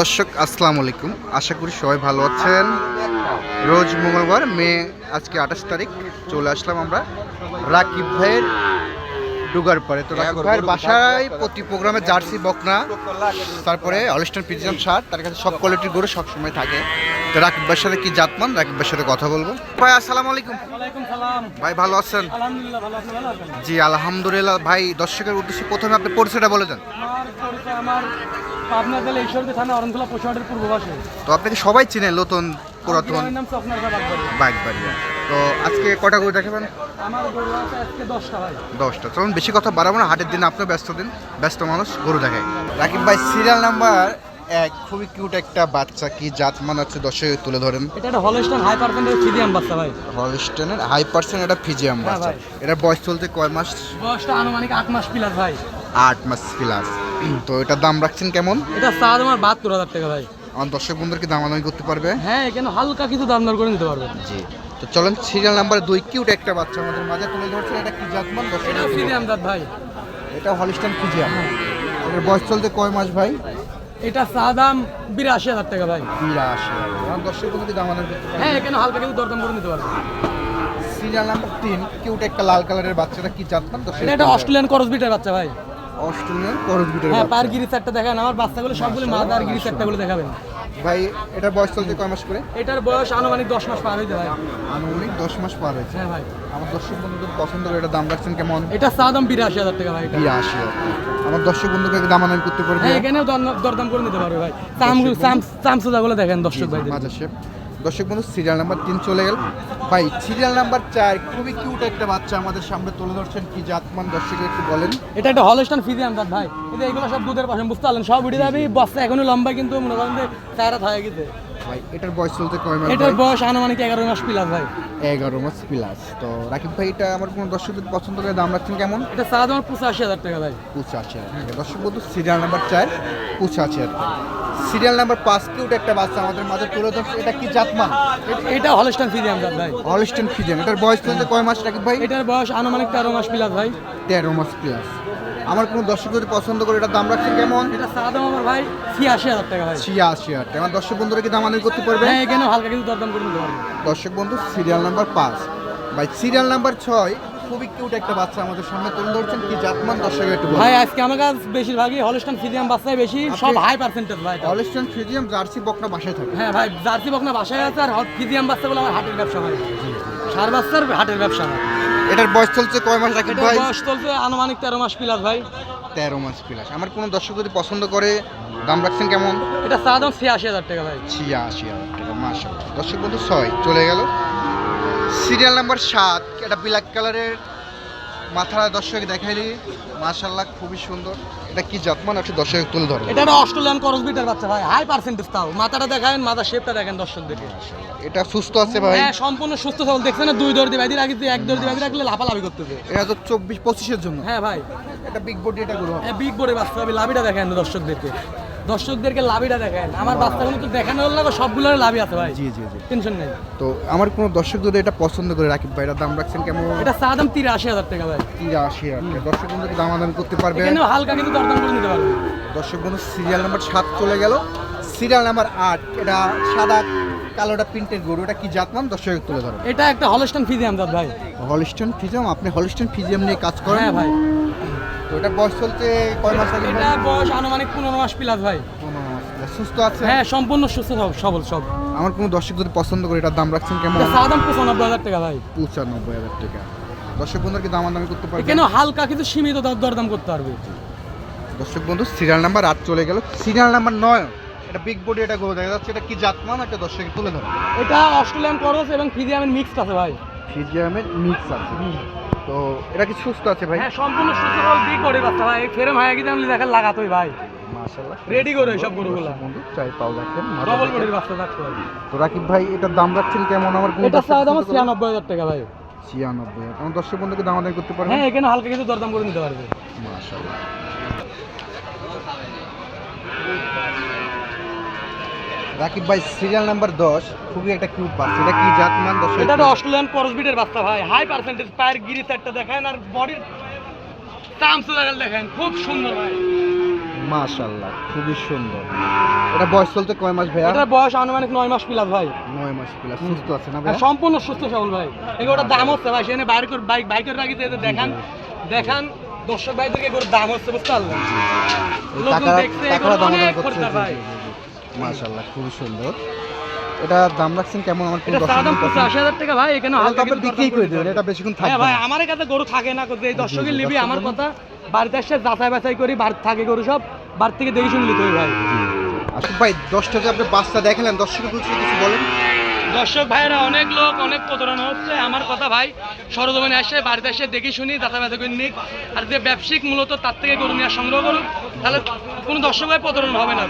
দর্শক, আসসালামু আলাইকুম। আশা করি সবাই ভালো আছেন। রোজ মঙ্গলবার, মে, আজকে আঠাশ তারিখ, চলে আসলাম আমরা রাকিব ভাইয়ের ডুগার পরে। তো রাকিব ভাইয়ের বাসায় প্রতি প্রোগ্রামে জার্সি বকনা তারপরে অলিস্টান পিজিয়াম শার্ট তার কাছে সব কোয়ালিটির গরু সবসময় থাকে। তো রাকিব ভাইয়ের সাথে কি জাতমান? রাকিব ভাইয়ের সাথে কথা বলব। ভাই আসসালামু আলাইকুম। ভাই ভালো আছেন? আলহামদুলিল্লাহ ভালো আপনি ভালো আছেন? জি আলহামদুলিল্লাহ। ভাই দর্শকের উদ্দেশ্যে প্রথমে আপনি পরিচয়টা বলে দেন। আমার পাবনা জেলা ঈশ্বরদী থানা অরণখোলা পশুহাটের পূর্ব পাশে তো আপনাকে সবাই চিনেন? নতুন পুরাতন তো আজকে কটা গরু দেখাবেন? দশটা চলুন বেশি কথা বাড়াবো না হাটের দিন আপনিও ব্যস্ত দিন ব্যস্ত মানুষ গরু দেখায় রাকিব ভাই সিরিয়াল নাম্বার এক খুবই কিউট একটা বাচ্চা কি জাত মান হচ্ছে দশে তুলে ধরেন। এটা একটা হলস্টান হাই পার্সেন্টেজ ফিজিয়াম বাচ্চা ভাই। হলস্টেনের হাই পার্সেন্ট এটা ফিজিয়াম হ্যাঁ বাচ্চা। এটা বয়স চলতে কয় মাস? বয়সটা আনুমানিক আট মাস প্লাস ভাই। আট মাস প্লাস তো এটার দাম রাখছেন কেমন? এটা চার আমার বাহাত্তর হাজার টাকা ভাই। আমার দর্শক বন্ধুর কি দামাদামি করতে পারবে? হ্যাঁ এখানে হালকা কিছু দাম দর করে নিতে পারবে। জি। তো চলেন সিরিয়াল নাম্বার দুই কিউট একটা বাচ্চা আমাদের মাঝে। তুলে ধরছে এটা কি জাত মান দর্শক এটা ফিজিয়াম দাঁত ভাই। এটা হলিস্টান ফিজিয়াম এটার বয়স চলতে কয় মাস ভাই? এটা চা দাম বিরাশি হাজার টাকা ভাই। বিরাশি আমার দর্শক বন্ধু কি দামাদামি হ্যাঁ এখানে হালকা কিছু দরদাম করে নিতে পারবে। সিরিয়াল নাম্বার তিন কিউট একটা লাল কালারের বাচ্চাটা কি জাতমান? তো এটা অস্ট্রেলিয়ান করস বিটের বাচ্চা ভাই। অস্ট্রেলিয়ান বিটের হ্যাঁ পার গিরি চারটা দেখান। আমার বাচ্চাগুলো সবগুলো মাদা আর গিরি চারটাগুলো দেখাবেন। ভাই এটার বয়স চলতে কয় মাস করে? এটার বয়স আনুমানিক দশ মাস পার হইতে ভাই আনুমানিক দশ মাস পার হয়েছে। হ্যাঁ ভাই। আমার দর্শক বন্ধুদের পছন্দ করে এটা দাম রাখছেন কেমন? এটা চা দাম বিরাশি হাজার টাকা ভাই এটা। বিরাশি আমার দর্শক বন্ধুকে দামাদামি করতে পারবে হ্যাঁ এখানেও দরদাম করে নিতে পারবে ভাই। চাম চাম দেখেন দর্শক ভাই শেপ দর্শক বন্ধু সিরিয়াল নাম্বার তিন চলে গেল। ভাই সিরিয়াল নাম্বার চার খুবই কিউট একটা বাচ্চা আমাদের সামনে তুলে ধরছেন। কি জাতমান দর্শক একটু বলেন। এটা একটা হলস্টান ফিজিয়াম দাঁত ভাই। এগুলো সব দুধের পাশে বুঝতে পারলেন? সব উঠে যাবে বস্তা এখনও লম্বা কিন্তু মনে করেন যে চায়রা হয়ে গেছে। ভাই এটার বয়স চলতে কয় মাস এটার? বয়স আনুমানিক এগারো মাস প্লাস ভাই। এগারো মাস প্লাস তো রাকিব ভাই এটা আমার কোনো দর্শকদের পছন্দ করে দাম রাখছেন কেমন? এটা চা দাম পঁচাশি হাজার টাকা ভাই। পঁচাশি হাজার টাকা। দর্শক বন্ধু সিরিয়াল নাম্বার চার পঁচাশি হাজার টাকা। সিরিয়াল নাম্বার পাঁচ কিউট একটা বাচ্চা আমাদের মাঝে তুলে ধরছে। এটা কি জাতমান? এটা হলস্টান ফিজিয়াম দাঁত ভাই। হলস্টেন ফিজেন এটার বয়স চলতে কয় মাস রাকিব ভাই? এটার বয়স আনুমানিক তেরো মাস প্লাস ভাই। তেরো মাস প্লাস আমার কোনো দর্শক যদি পছন্দ করে এটা দাম রাখছেন কেমন? এটা চা দাম আমার ভাই ছিয়াশি হাজার টাকা ভাই। ছিয়াশি হাজার টাকা। আমার দর্শক বন্ধুরা কি দামাদামি করতে পারবে? হ্যাঁ এখানে হালকা কিছু দরদাম করে নিতে পারবে। দর্শক বন্ধু সিরিয়াল নাম্বার পাঁচ। ভাই সিরিয়াল নাম্বার ছয় খুবই কিউট একটা বাচ্চা আমাদের সামনে তুলে ধরছেন। কি জাতমান দর্শক একটু ভাই আজকে আমার কাছে বেশিরভাগই হলস্টান ফিজিয়াম বাচ্চাই বেশি। সব হাই পার্সেন্টেজ ভাই। হলস্টেন ফিজিয়াম জার্সি বকনা বাসায় থাকে। হ্যাঁ ভাই জার্সি বকনা বাসায় আছে আর ফিজিয়াম বাচ্চাগুলো আমার হাটের ব্যবসা হয়। সার বাচ্চার হাটের ব্যবসা হয়। এটার বয়স চলছে কয় মাস এটার ভাই? বয়স চলছে আনুমানিক তেরো মাস প্লাস ভাই। তেরো মাস প্লাস আমার কোনো দর্শক যদি পছন্দ করে দাম রাখছেন কেমন? এটা চা দাম ছিয়াশি হাজার টাকা ভাই। ছিয়াশি হাজার টাকা মাসাল্লাহ দর্শক বন্ধু ছয় চলে গেল। সিরিয়াল নাম্বার সাত এটা ব্ল্যাক কালারের মাথার দর্শক দেখাইলি। মাশাল্লাহ খুবই সুন্দর। এটা কি জাতমান আছে দর্শক তুলে ধরো। এটা একটা অস্ট্রেলিয়ান করস বিটের বাচ্চা ভাই হাই পার্সেন্টেজ তাও। মাথাটা দেখায় মাথা শেপটা দেখেন দর্শকদেরকে। এটা সুস্থ আছে ভাই। হ্যাঁ সম্পূর্ণ সুস্থ সবল। দেখছেন না দুই দর্দি বাইদি রাখি এক দর্দি বাইদি রাখলে লাফালাফি করতেছে। এটা তো চব্বিশ পঁচিশের জন্য। হ্যাঁ ভাই। এটা বিগ বডি এটা গুলো বিগ বোর্ডে বাচ্চা হবে লাভিটা দেখেন দর্শকদেরকে। দর্শকদেরকে লাভিটা দেখেন আমার বাচ্চাগুলো তো দেখানো হলো না সবগুলোর লাভই আছে ভাই। জি জি জি। টেনশন নেই। তো আমার কোনো দর্শক যদি এটা পছন্দ করে রাকিব ভাই এটার দাম রাখছেন কেমন? এটা চা দাম তিরাশি হাজার টাকা ভাই। তিরাশি হাজার টাকা। দর্শক বন্ধুকে দামাদামি করতে পারবে? হালকা কিন্তু দরদাম করে নিতে পারবে। দর্শক বন্ধু সিরিয়াল নাম্বার সাত চলে গেল। সিরিয়াল নাম্বার আট এটা সাদা কালোটা প্রিন্টের গরু এটা কি জাতমান দর্শক তুলে ধরো। এটা একটা হলস্টান ফিজিয়াম দাঁত ভাই। হলিস্টন ফিজিয়াম আপনি হলিস্টন ফিজিয়াম নিয়ে কাজ করেন? হ্যাঁ ভাই। তো এটা বয়স চলতে কয় মাস আগে এটা বয়স আনুমানিক পনেরো মাস প্লাস ভাই। সুস্থ আছে? হ্যাঁ সম্পূর্ণ সুস্থ সব- সবল সব। আমার কোনো দর্শক যদি পছন্দ করে এটার দাম রাখছেন কেমন? এটা দাম পঁচানব্বই হাজার টাকা ভাই। পঁচানব্বই হাজার টাকা। দর্শক বন্ধুর কি দাম দামি করতে পারবে? এখানেও হালকা কিছু সীমিত দর- দরদাম করতে পারবে। দর্শক বন্ধু সিরিয়াল নাম্বার আট চলে গেল। সিরিয়াল নাম্বার নয় এটা বিগ বডি এটা গরু দেখা যাচ্ছে। এটা কি জাতমান একটা দর্শক তুলে ধরো। এটা অস্ট্রেলিয়ান করস এবং ফিজিয়ামের মিক্সড আছে ভাই। ফিজিয়ামের মিক্স আছে। তো এটা কি সুস্থ আছে ভাই? হ্যাঁ সম্পূর্ণ সুস্থ সবল বিগ করে বাচ্চা ভাই। ফেরে ভাই গিয়ে আমি দেখা লাগাতোই ভাই। মাশাআল্লাহ। রেডি করে সব গরুগুলা। বন্ধু চাই পাও রাখেন ডবল বডির বাচ্চা থাকতে হবে। তো রাকিব ভাই এটার দাম রাখছেন কেমন? আমার কোনো এটা দর্শক চা দাম পছন্দ করলে- ছিয়ানব্বই হাজার টাকা ভাই। ছিয়ানব্বই হাজার। আমার দর্শক বন্ধুকে দাম আদায় করতে পারবেন হ্যাঁ এখানে হালকা কিছু দরদাম করে নিতে পারবে। মাশাআল্লাহ। রাকিব ভাই সিরিয়াল নাম্বার দশ খুবই একটা কিউট বাস এটা কি জাতমান দর্শক এটা অস্ট্রেলিয়ান করস বিটের বাচ্চা ভাই। হাই পার্সেন্টেজ পায়ের গিরি সেটটা দেখেন আর বডির চামচু লাগাল দেখেন খুব সুন্দর ভাই। মাশাল্লাহ খুবই সুন্দর। এটা বয়স চলতে কয় মাস ভাইয়া? এটার বয়স আনুমানিক নয় মাস প্লাস ভাই। নয় মাস প্লাস সুস্থ আছে না হ্যাঁ, ভাইয়া? সম্পূর্ণ সুস্থ সবল ভাই। এগুলো ওটার দাম হচ্ছে ভাই সেখানে বাইরে করে বাইক বাইকের রাখি দেখান। দেখান দর্শক ভাই থেকে এগুলোর দাম হচ্ছে বুঝতে পারলেন। লোকজন দেখছে এগুলো দাম অনেক খরিদ্দার ভাই। মাশাল্লাহ খুবই সুন্দর। এটা দাম রাখছেন কেমন? আমার এটা দাম পঁচাশি হাজার টাকা ভাই এখানে হালকা আপনি কিছু বিক্রি করে দেবেন। এটা বেশিক্ষণ হ্যাঁ থাকবে ভাই আমার কাছে গরু থাকে না এই দর্শকের লিবি আমার কথা বাড়িতে এসে যাচাই বাছাই করি বাড়িতে থাকে গরু সব বাড়ি থেকে দেখে শুনে নিতে হবে ভাই। আচ্ছা ভাই দশটা যে আপনি বাচ্চা দেখালেন দর্শকের বলছি কিছু বলেন। দর্শক ভাইয়েরা অনেক লোক অনেক প্রতারণা হচ্ছে। আমার কথা ভাই সরজমিনে আসে বাড়িতে এসে দেখি শুনি যাচাই বাছাই করে নিক। আর যে ব্যবসায়িক মূলত তার থেকে গরু নিয়ে সংগ্রহ করুক। তাহলে কোনো দর্শক ভাই প্রতারণা হবে না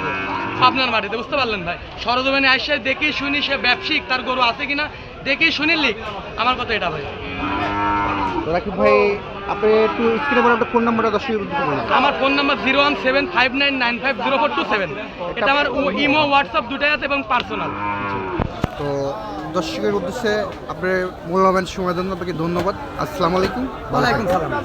আপনার মাটিতে বুঝতে পারলেন ভাই? সরজমিনে আসে দেখি শুনি সে ব্যবসায়িক তার গরু আছে কিনা দেখি শুনি লিখ আমার কথা এটা ভাই। রাকিব ভাই আপনি একটু স্ক্রিনে বলে আপনার ফোন নাম্বারটা দর্শকের আমার phone number zero one seven five nine nine five zero four two seven এটা আমার ইমো হোয়াটসঅ্যাপ দুটাই আছে এবং পার্সোনাল তো দর্শকের উদ্দেশ্যে আপনার মূল্যবান সময় জন্য আপনাকে ধন্যবাদ। আসসালামু আলাইকুম। ভালো ওয়ালাইকুম সালাম।